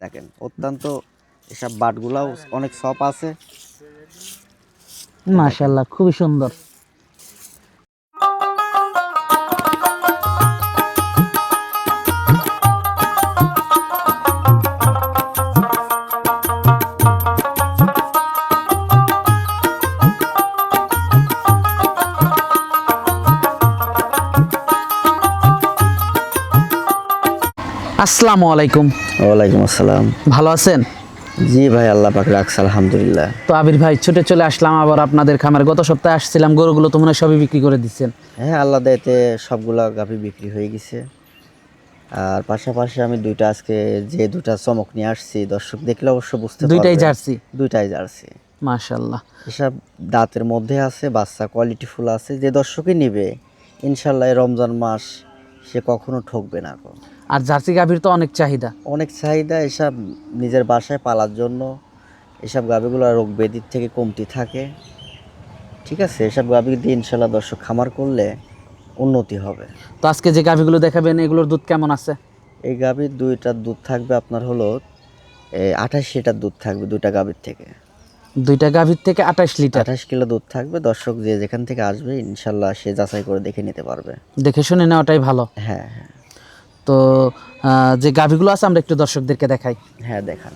দেখেন অত্যন্ত এসব বাটগুলাও অনেক সফ আছে। মাশাল্লাহ খুবই সুন্দর। আসসালামু আলাইকুম। ওয়ালাইকুম আসসালাম। ভালো আছেন? জি ভাই আল্লাহ পাক রাখছে আলহামদুলিল্লাহ। তো আবির ভাই ছুটে চলে আসলাম আবার আপনাদের খামারে। গত সপ্তাহে আসছিলাম গরুগুলো তো মনে সবই বিক্রি করে দিচ্ছেন। হ্যাঁ আল্লাহ দেয়তে সবগুলা গাভি বিক্রি হয়ে গেছে। আর পাশাপাশি আমি দুইটা আজকে যে দুটা চমক নিয়ে আসছি দর্শক দেখলে অবশ্য বুঝতে দুইটাই। জার্সি? দুইটাই জার্সি। মাশাল্লাহ এসব দাঁতের মধ্যে আছে বাচ্চা কোয়ালিটি ফুল আছে যে দর্শকই নিবে ইনশাল্লাহ এই রমজান মাস সে কখনো ঠকবে না। আর জার্সি গাভীর তো অনেক চাহিদা। অনেক চাহিদা এসব নিজের বাসায় পালার জন্য। এসব গাভিগুলো রোগ ব্যাধির থেকে কমতি থাকে। ঠিক আছে এসব গাভি দিয়ে ইনশাল্লাহ দর্শক খামার করলে উন্নতি হবে। তো আজকে যে গাভীগুলো দেখাবেন এগুলোর দুধ কেমন আছে? এই গাভীর দুইটার দুধ থাকবে আপনার হলো আঠাশ লিটার দুধ থাকবে দুইটা গাভীর থেকে। দুইটা গাভীর থেকে আঠাশ লিটার? আঠাশ কিলো দুধ থাকবে দর্শক যে যেখান থেকে আসবে ইনশাল্লাহ সে যাচাই করে দেখে নিতে পারবে। দেখে শুনে নেওয়াটাই ভালো। হ্যাঁ হ্যাঁ। তো যে গাভীগুলো আছে আমরা একটু দর্শকদেরকে দেখাই। হ্যাঁ দেখান।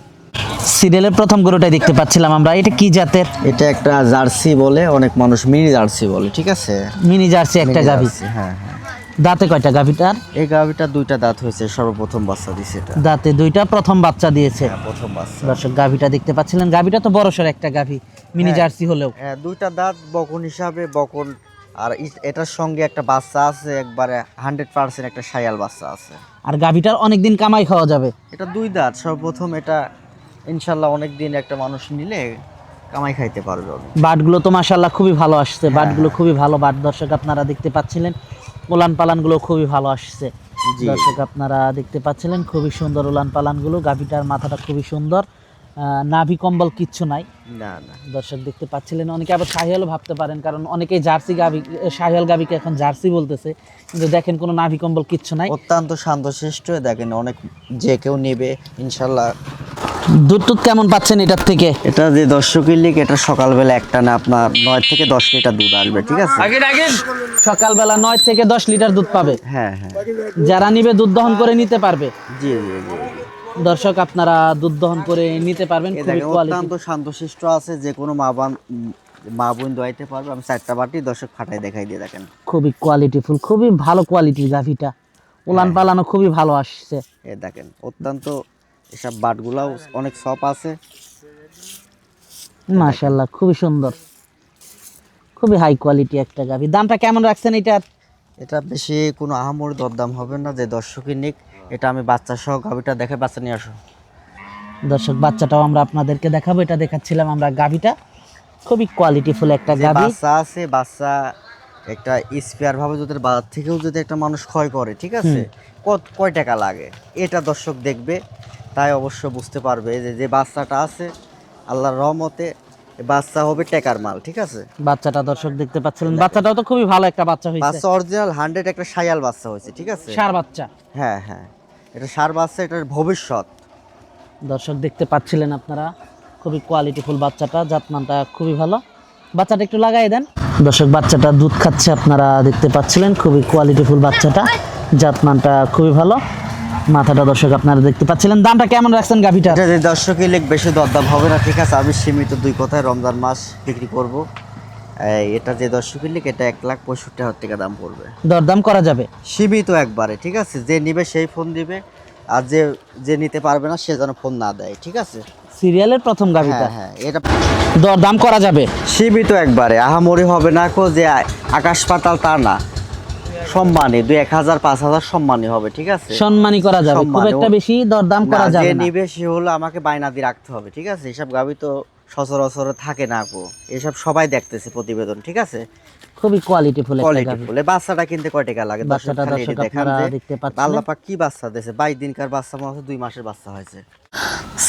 সিরিয়ালের প্রথম গরুটাই দেখতে পাচ্ছিলাম আমরা। এটা কি জাতের? এটা একটা জার্সি বলে অনেক মানুষ মিনি জার্সি বলে ঠিক আছে? মিনি জার্সি একটা গাভী। হ্যাঁ হ্যাঁ। দাঁতে কয়টা গাভীটার? এই গাভিটা দুইটা দাঁত হয়েছে সর্বপ্রথম বাচ্চা দিয়েছে এটা। দাঁতে দুইটা প্রথম বাচ্চা দিয়েছে। হ্যাঁ, প্রথম বাচ্চা। দর্শক গাভীটা দেখতে পাচ্ছিলেন। গাভীটা তো বড়সড় একটা গাভী মিনি জার্সি হলেও। হ্যাঁ দুইটা দাঁত বকন হিসাবে বকন আর এটার সঙ্গে একটা বাচ্চা আছে একবারে হান্ড্রেড পার্সেন্ট একটা সায়াল বাচ্চা আছে। আর গাভীটার অনেকদিন কামাই খাওয়া যাবে। এটা দুই দাঁত সর্বপ্রথম এটা ইনশাল্লাহ অনেক দিন একটা মানুষ নিলে কামাই খাইতে পারবে। বাটগুলো তো মাশাল্লাহ খুবই ভালো আসছে বাটগুলো খুবই ভালো। বাট দর্শক আপনারা দেখতে পাচ্ছিলেন উলান পালানগুলো খুবই ভালো আসছে। দর্শক আপনারা দেখতে পাচ্ছিলেন খুবই সুন্দর উলান পালানগুলো গাভীটার মাথাটা খুবই সুন্দর। নাভি কম্বল কিচ্ছু নাই। না না। দর্শক দেখতে পাচ্ছিলেন অনেকে আবার শাহিয়ালও ভাবতে পারেন কারণ অনেকেই জার্সি গাভি শাহিয়াল গাভিকে এখন জার্সি বলতেছে। কিন্তু দেখেন কোনো নাভি কম্বল কিচ্ছু নাই। অত্যন্ত শান্তশিষ্ট দেখেন অনেক যে কেউ নেবে ইনশাল্লাহ। দুধ টুধ কেমন পাচ্ছেন এটার থেকে? এটা যে দর্শকের লিগ এটা সকালবেলা একটা না আপনার নয় থেকে দশ লিটার দুধ আসবে ঠিক আছে? সকালবেলা নয় থেকে দশ লিটার দুধ পাবে। হ্যাঁ হ্যাঁ। যারা নিবে দুধ দহন করে নিতে পারবে। জি জি জি। দর্শক আপনারা দুধ দহন করে নিতে পারবেন কোয়ালিটি অত্যন্ত শান্তশিষ্ট আছে যে কোনো মা বান মা বোন দোয়াইতে পারবে। আমি চারটা বাটি দর্শক ফাটাই দেখাই দিয়ে দেখেন। খুবই কোয়ালিটিফুল খুবই ভালো কোয়ালিটির গাভিটা। উলান পালানো খুবই ভালো আসছে। এ দেখেন অত্যন্ত এসব বাটগুলাও অনেক সপ আছে। মাশাল্লাহ খুবই সুন্দর। খুবই হাই কোয়ালিটি একটা গাভি। দামটা কেমন রাখছেন এটার? এটা বেশি কোনো আহামর দরদাম হবে না যে দর্শকের নিক। এটা আমি বাচ্চা সহ গাভিটা দেখে বাচ্চা নিয়ে আসো। দর্শক বাচ্চাটাও আমরা আপনাদেরকে দেখাবো এটা দেখাচ্ছিলাম আমরা গাভিটা। খুবই কোয়ালিটিফুল একটা গাভি। বাচ্চা আছে বাচ্চা একটা স্পেয়ার ভাবে যদি বাজার থেকেও যদি একটা মানুষ ক্ষয় করে ঠিক আছে? কত কয় টাকা লাগে? এটা দর্শক দেখবে তাই অবশ্য বুঝতে পারবে যে যে বাচ্চাটা আছে আল্লাহর রহমতে বাচ্চা হবে টেকার মাল ঠিক আছে? বাচ্চাটা দর্শক দেখতে পাচ্ছিলেন। বাচ্চাটাও তো খুবই ভালো একটা বাচ্চা হয়েছে বাচ্চা অরিজিনাল হান্ড্রেড একটা সায়াল বাচ্চা হয়েছে ঠিক আছে? সার বাচ্চা। হ্যাঁ হ্যাঁ। এটা সার বাচ্চা এটার ভবিষ্যৎ। দর্শক দেখতে পাচ্ছিলেন আপনারা খুবই কোয়ালিটিফুল বাচ্চাটা জাতমানটা খুবই ভালো। বাচ্চাটা একটু লাগাই দেন। দর্শক বাচ্চাটা দুধ খাচ্ছে আপনারা দেখতে পাচ্ছিলেন খুবই কোয়ালিটিফুল বাচ্চাটা জাতমানটা খুবই ভালো। মাথাটা দর্শক আপনারা দেখতে পাচ্ছিলেন। দামটা কেমন রাখছেন গাভিটা? এটা যে দর্শকই লেখ বেশি দরদাম হবে না ঠিক আছে? আমি সীমিত দুই কথায় রমজান মাস বিক্রি করব। এটা যে দর্শকই লেখ এটা এক লাখ পঁয়ষট্টি হাজার টাকা দাম পড়বে। দরদাম করা যাবে? সীমিত একবারে ঠিক আছে? যে নিবে সেই ফোন দিবে। আর যে যে নিতে পারবে না সে যেন ফোন না দেয় ঠিক আছে? সিরিয়ালের প্রথম গাভিটা। হ্যাঁ হ্যাঁ এটা দরদাম করা যাবে? সীমিত একবারে আহামরি হবে না কো যে আকাশ পাতাল তা না। সম্মানী দুই এক হাজার পাঁচ হাজার সম্মানী হবে ঠিক আছে? সম্মানী করা যাবে খুব একটা বেশি দরদাম করা যাবে না। নিবে সে হলো আমাকে বায়না দিয়ে রাখতে হবে ঠিক আছে? এসব গাবি তো সচরাচর থাকে না কো এসব সবাই দেখতেছে প্রতিবেদন ঠিক আছে? খুবই কোয়ালিটি ফুল বাচ্চাটা কিনতে কয় টাকা লাগে? বাচ্চাটা দেখতে পাচ্ছেন। আল্লাহ পাক কি বাচ্চা দিয়েছে? বাইশ দিনকার বাচ্চা মনে হচ্ছে দুই মাসের বাচ্চা হয়েছে।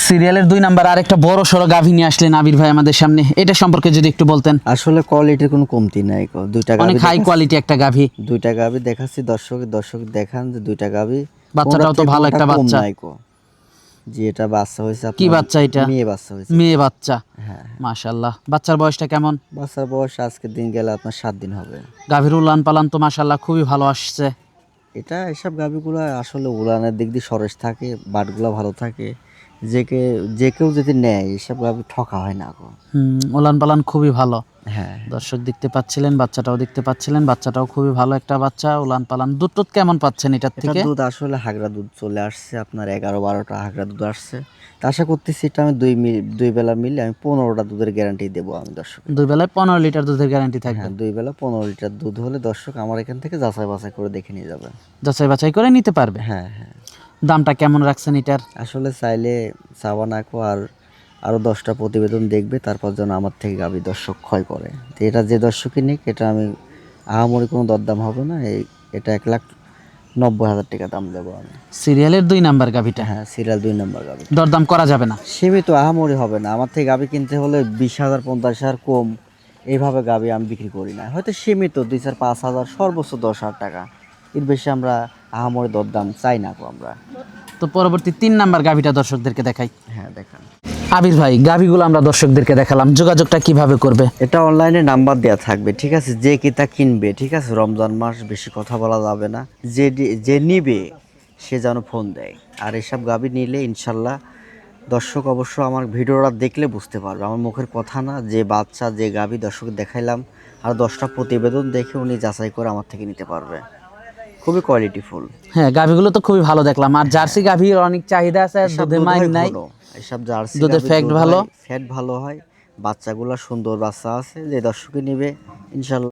সিরিয়ালের দুই নাম্বার আরেকটা বড় সড়ো গাভী নিয়ে আসলেন আবির ভাই আমাদের সামনে। এটা সম্পর্কে যদি একটু বলতেন। আসলে কোয়ালিটির কোনো কমতি নাই দুইটা অনেক হাই কোয়ালিটি একটা গাভী। দুইটা গাবি দেখাচ্ছি দর্শক দর্শক দেখান যে দুইটা গাবি বাচ্চাটাও তো ভালো একটা বাচ্চা। কো এটা বাচ্চা হয়েছে কি বাচ্চা এটা? মেয়ে বাচ্চা হয়েছে। মেয়ে বাচ্চা। হ্যাঁ। মাশাল্লাহ বাচ্চার বয়সটা কেমন? বাচ্চার বয়স আজকের দিন গেলে আপনার সাত দিন হবে। গাভীর উলান পালান তো মাশাল্লাহ খুবই ভালো আসছে। এটা এসব গাভিগুলো আসলে উলানের দিক দিয়ে সরেস থাকে বাটগুলো ভালো থাকে। যে কে যে কেউ যদি নেয় এসব গাভি ঠকা হয় না গো। হুম পালান খুবই ভালো। হ্যাঁ। দর্শক দেখতে পাচ্ছিলেন বাচ্চাটাও দেখতে পাচ্ছিলেন বাচ্চাটাও খুবই ভালো একটা বাচ্চা। উলান পালান দুধ টুধ কেমন পাচ্ছেন এটার থেকে? দুধ আসলে হাগরা দুধ চলে আসছে আপনার এগারো বারোটা হাগরা দুধ আসছে। তা আশা করতেছি এটা আমি দুই দুই বেলা মিলে আমি পনেরোটা দুধের গ্যারান্টি দেবো আমি দর্শক। দুই বেলায় পনেরো লিটার দুধের গ্যারান্টি থাকবে? হ্যাঁ দুই বেলা পনেরো লিটার দুধ হলে দর্শক আমার এখান থেকে যাচাই বাছাই করে দেখে নিয়ে যাবে যাচাই বাছাই করে নিতে পারবে? হ্যাঁ হ্যাঁ। দামটা কেমন রাখছেন এটার? আসলে চাইলে চাওয়া নাকো আর আরও দশটা প্রতিবেদন দেখবে তারপর যেন আমার থেকে গাভী দর্শক ক্ষয় করে। তো এটা যে দর্শকই নিক এটা আমি আহামরি কোনো দরদাম হবে না। এই এটা এক লাখ নব্বই হাজার টাকা দাম দেবো আমি। সিরিয়ালের দুই নাম্বার গাভিটা হ্যাঁ সিরিয়াল দুই নাম্বার গাভী দরদাম করা যাবে না? সীমিত আহামরি হবে না। আমার থেকে গাভী কিনতে হলে বিশ হাজার পঞ্চাশ হাজার কম। এইভাবে গাভী আমি বিক্রি করি না। হয়তো সীমিত দুই চার পাঁচ হাজার সর্বোচ্চ দশ হাজার টাকা। এর বেশি আমরা আহামরি দরদাম চাই না আমরা। তো পরবর্তী তিন নাম্বার গাভিটা দর্শকদেরকে দেখাই। হ্যাঁ দেখান। আবির ভাই গাভিগুলো আমরা দর্শকদেরকে দেখালাম। যোগাযোগটা কীভাবে করবে? এটা অনলাইনে নাম্বার দেওয়া থাকবে ঠিক আছে? যে কিতা কিনবে ঠিক আছে? রমজান মাস বেশি কথা বলা যাবে না। যে যে নিবে সে যেন ফোন দেয়। আর এসব গাবি নিলে ইনশাল্লাহ দর্শক অবশ্য আমার ভিডিওটা দেখলে বুঝতে পারবে। আমার মুখের কথা না যে বাচ্চা যে গাবি দর্শক দেখাইলাম আর দশটা প্রতিবেদন দেখে উনি যাচাই করে আমার থেকে নিতে পারবে। খুবই কোয়ালিটিফুল হ্যাঁ গাভিগুলো তো খুবই ভালো দেখলাম। আর জার্সি গাভির অনেক চাহিদা আছে দুধে মাইন নাই। এসব জার্সি দুধের ফ্যাট ভালো। ফ্যাট ভালো হয়। বাচ্চাগুলো সুন্দর বাচ্চা আছে যে দর্শকে নিবে ইনশাল্লাহ।